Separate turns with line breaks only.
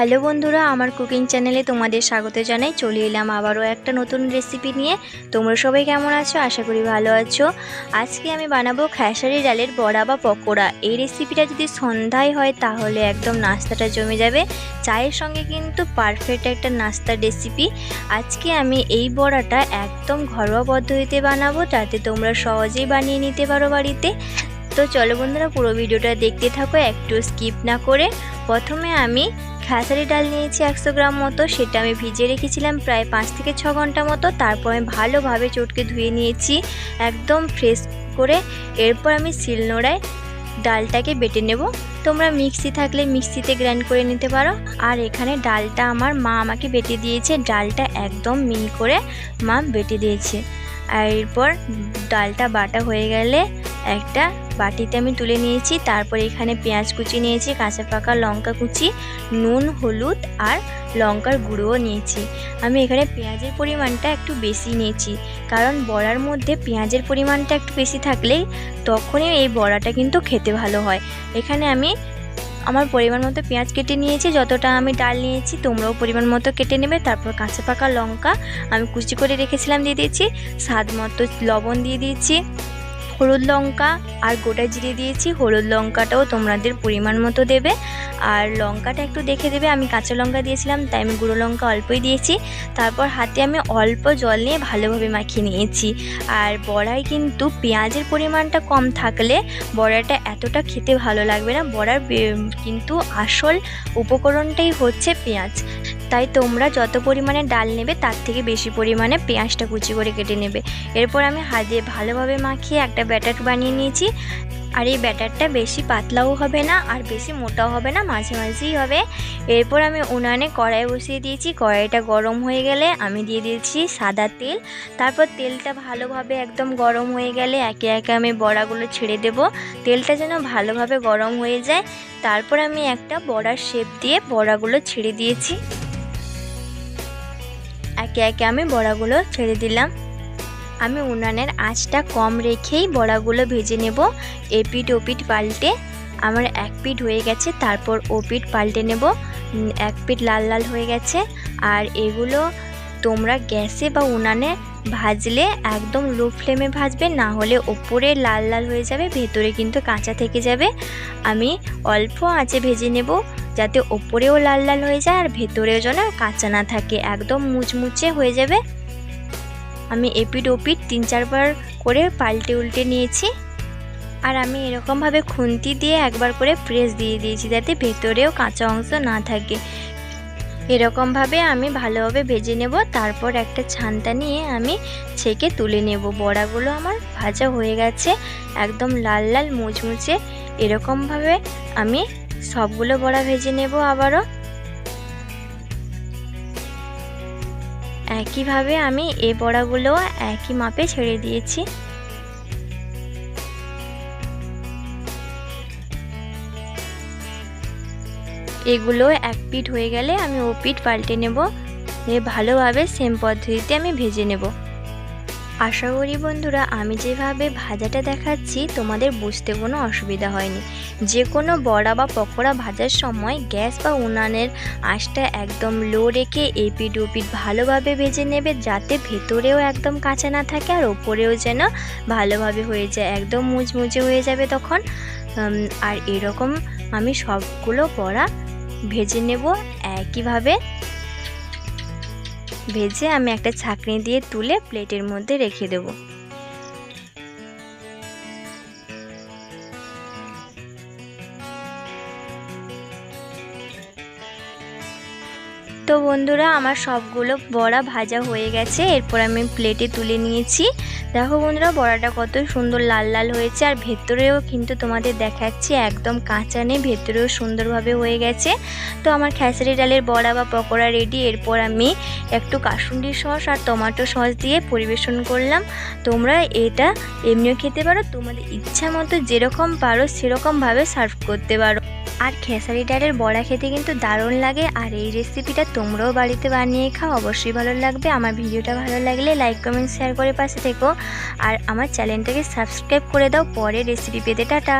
Hello বন্ধুরা, আমার cooking চ্যানেলে তোমাদের স্বাগত জানাই। চলে এলাম আবারও একটা নতুন রেসিপি নিয়ে। তোমরা সবাই কেমন আছো? আশা করি ভালো আছো। আজকে আমি বানাবো খেসারি ডালের বড়া বা পকোড়া। এই রেসিপিটা যদি সন্ধ্যায় হয়, তাহলে একদম নাস্তাটা জমে যাবে। চায়ের সঙ্গে কিন্তু পারফেক্ট একটা নাস্তার রেসিপি আজকে আমি এই বড়াটা একদম ঘরোয়া পদ্ধতিতে বানাবো, যাতে তোমরা সহজেই বানিয়ে নিতে পারো বাড়িতে। তো চলো বন্ধুরা, পুরো ভিডিওটা দেখতে থাকো, একটু স্কিপ না করে। প্রথমে আমি খেসারি ডাল নিয়েছি একশো গ্রাম মতো, সেটা আমি ভিজিয়ে রেখেছিলাম প্রায় পাঁচ থেকে ছ ঘণ্টা মতো। তারপর আমি ভালোভাবে চটকে ধুয়ে নিয়েছি, একদম ফ্রেশ করে। এরপর আমি শিলনোড়ায় ডালটাকে বেটে নেব। তোমরা মিক্সি থাকলে মিক্সিতে গ্রাইন্ড করে নিতে পারো। আর এখানে ডালটা আমার মা আমাকে বেটে দিয়েছে, ডালটা একদম মিহি করে মা বেটে দিয়েছে। আর এরপর ডালটা বাটা হয়ে গেলে একটা বাটিতে আমি তুলে নিয়েছি। তারপর এখানে পেঁয়াজ কুচি নিয়েছি, কাঁচা পাকা লঙ্কা কুচি, নুন, হলুদ আর লঙ্কার গুঁড়োও নিয়েছি। আমি এখানে পেঁয়াজের পরিমাণটা একটু বেশি নিয়েছি। কারণ বড়ার মধ্যে পেঁয়াজের পরিমাণটা একটু বেশি থাকলেই তখনই এই বড়াটা কিন্তু খেতে ভালো হয়। এখানে আমি আমার পরিমাণ মতো পেঁয়াজ কেটে নিয়েছি, যতটা আমি ডাল নিয়েছি তোমরাও পরিমাণ মতো কেটে নেবে। তারপর কাঁচা পাকা লঙ্কা আমি কুচি করে রেখেছিলাম দিয়ে দিয়েছি, স্বাদ মতো লবণ দিয়ে দিয়েছি। হলুদ লঙ্কা আর গোটা জিরে দিয়েছি। হলুদ লঙ্কাটাও তোমাদের পরিমাণ মতো দেবে। আর লঙ্কাটা একটু দেখে দেবে, আমি কাঁচা লঙ্কা দিয়েছিলাম, তাই আমি গুঁড়ো লঙ্কা অল্পই দিয়েছি। তারপর হাতে আমি অল্প জল নিয়ে ভালোভাবে মাখিয়ে নিয়েছি। আর বড়ায় কিন্তু পেঁয়াজের পরিমাণটা কম থাকলে বড়াটা এতটা খেতে ভালো লাগবে না। বড়ার কিন্তু আসল উপকরণটাই হচ্ছে পেঁয়াজ। তাই তোমরা যত পরিমাণে ডাল নেবে, তার থেকে বেশি পরিমাণে পেঁয়াজটা কুচি করে কেটে নেবে। এরপর আমি হাত ভালোভাবে মাখিয়ে একটা ব্যাটার বানিয়ে নিয়েছি। আর এই ব্যাটারটা বেশি পাতলাও হবে না, আর বেশি মোটাও হবে না, মাঝে মাঝেই হবে। এরপর আমি উনানে কড়াই বসিয়ে দিয়েছি। কড়াইটা গরম হয়ে গেলে আমি দিয়ে দিয়েছি সাদা তেল। তারপর তেলটা ভালোভাবে একদম গরম হয়ে গেলে একে একে আমি বড়াগুলো ছেড়ে দেব। তেলটা যেন ভালোভাবে গরম হয়ে যায়। তারপর আমি একটা বড়ার শেপ দিয়ে বড়াগুলো ছেড়ে দিয়েছি। একে একে আমি বড়াগুলো ছেড়ে দিলাম। আমি উনানের আঁচটা কম রেখেই বড়াগুলো ভেজে নেব। এপিট ওপিট পাল্টে আমার এক পিঠ হয়ে গেছে, তারপর ওপিট পাল্টে নেব। এক পিঠ লাল লাল হয়ে গেছে। আর এগুলো তোমরা গ্যাসে বা উনানে ভাজলে একদম লো ফ্লেমে ভাজবে, না হলে ওপরে লাল লাল হয়ে যাবে, ভেতরে কিন্তু কাঁচা থেকে যাবে। আমি অল্প আঁচে ভেজে নেব, যাতে ওপরেও লাল লাল হয়ে যায় আর ভেতরেও যেন কাঁচা না থাকে। একদম মুচমুচে হয়ে যাবে। আমি এপিট ওপিট তিন চারবার করে পাল্টে উল্টে নিয়েছি। আর আমি এরকমভাবে খুন্তি দিয়ে একবার করে প্রেস দিয়ে দিয়েছি যাতে ভেতরেও কাঁচা অংশ না থাকে। এরকমভাবে আমি ভালোভাবে ভেজে নেব, তারপর একটা ছানটা নিয়ে আমি ছেঁকে তুলে নেব। বড়াগুলো আমার ভাজা হয়ে গেছে, একদম লাল লাল মুচমুচে। এরকমভাবে আমি সবগুলো বড়া ভেজে নেব আবারও। একইভাবে আমি এ বড়াগুলো একই মাপে ছেড়ে দিয়েছি। এগুলো এক পিঠ হয়ে গেলে আমি ও পিঠ পাল্টে নেব। ভালোভাবে সেম পদ্ধতিতে আমি ভেজে নেব। আশা করি বন্ধুরা, আমি যেভাবে ভাজাটা দেখাচ্ছি, তোমাদের বুঝতে কোনো অসুবিধা হয়নি। যে কোনো বড়া বা পকোড়া ভাজার সময় গ্যাস বা উনানের আঁচটা একদম লো রেখে এপিট ওপিট ভালোভাবে ভেজে নেবে, যাতে ভেতরেও একদম কাঁচা না থাকে আর ওপরেও যেন ভালোভাবে হয়ে যায়। একদম মুচমুচে হয়ে যাবে তখন। আর এরকম আমি সবগুলো বড়া ভেজে নেব একইভাবে। ভেজে আমি একটা ছাঁকনি দিয়ে তুলে প্লেটের মধ্যে রেখে দেব। তো বন্ধুরা, আমার সবগুলো বড়া ভাজা হয়ে গেছে। এরপর আমি প্লেটে তুলে নিয়েছি। দেখো বন্ধুরা, বড়াটা কত সুন্দর লাল লাল হয়েছে। আর ভেতরেও কিন্তু তোমাদের দেখাচ্ছি, একদম কাঁচা নেই, ভেতরেও সুন্দরভাবে হয়ে গেছে। তো আমার খেসারি ডালের বড়া বা পকোড়া রেডি এরপর আমি একটু কাসুন্ডি সস আর টমাটো সস দিয়ে পরিবেশন করলাম। তোমরা এটা এমনিও খেতে পারো, তোমাদের ইচ্ছা মতো যেরকম পারো, সেরকমভাবে সার্ভ করতে পারো। আর খেসারি ডালের বড়া খেতে কিন্তু দারুণ লাগে। আর এই রেসিপিটা তোমরাও বাড়িতে বানিয়ে খাও। অবশ্যই ভালো লাগবে। আমার ভিডিওটা ভালো লাগলে লাইক কমেন্ট শেয়ার করে পাশে থেকো। আর আমার চ্যানেলটাকে সাবস্ক্রাইব করে দাও। পরে রেসিপি পেতে, টাটা!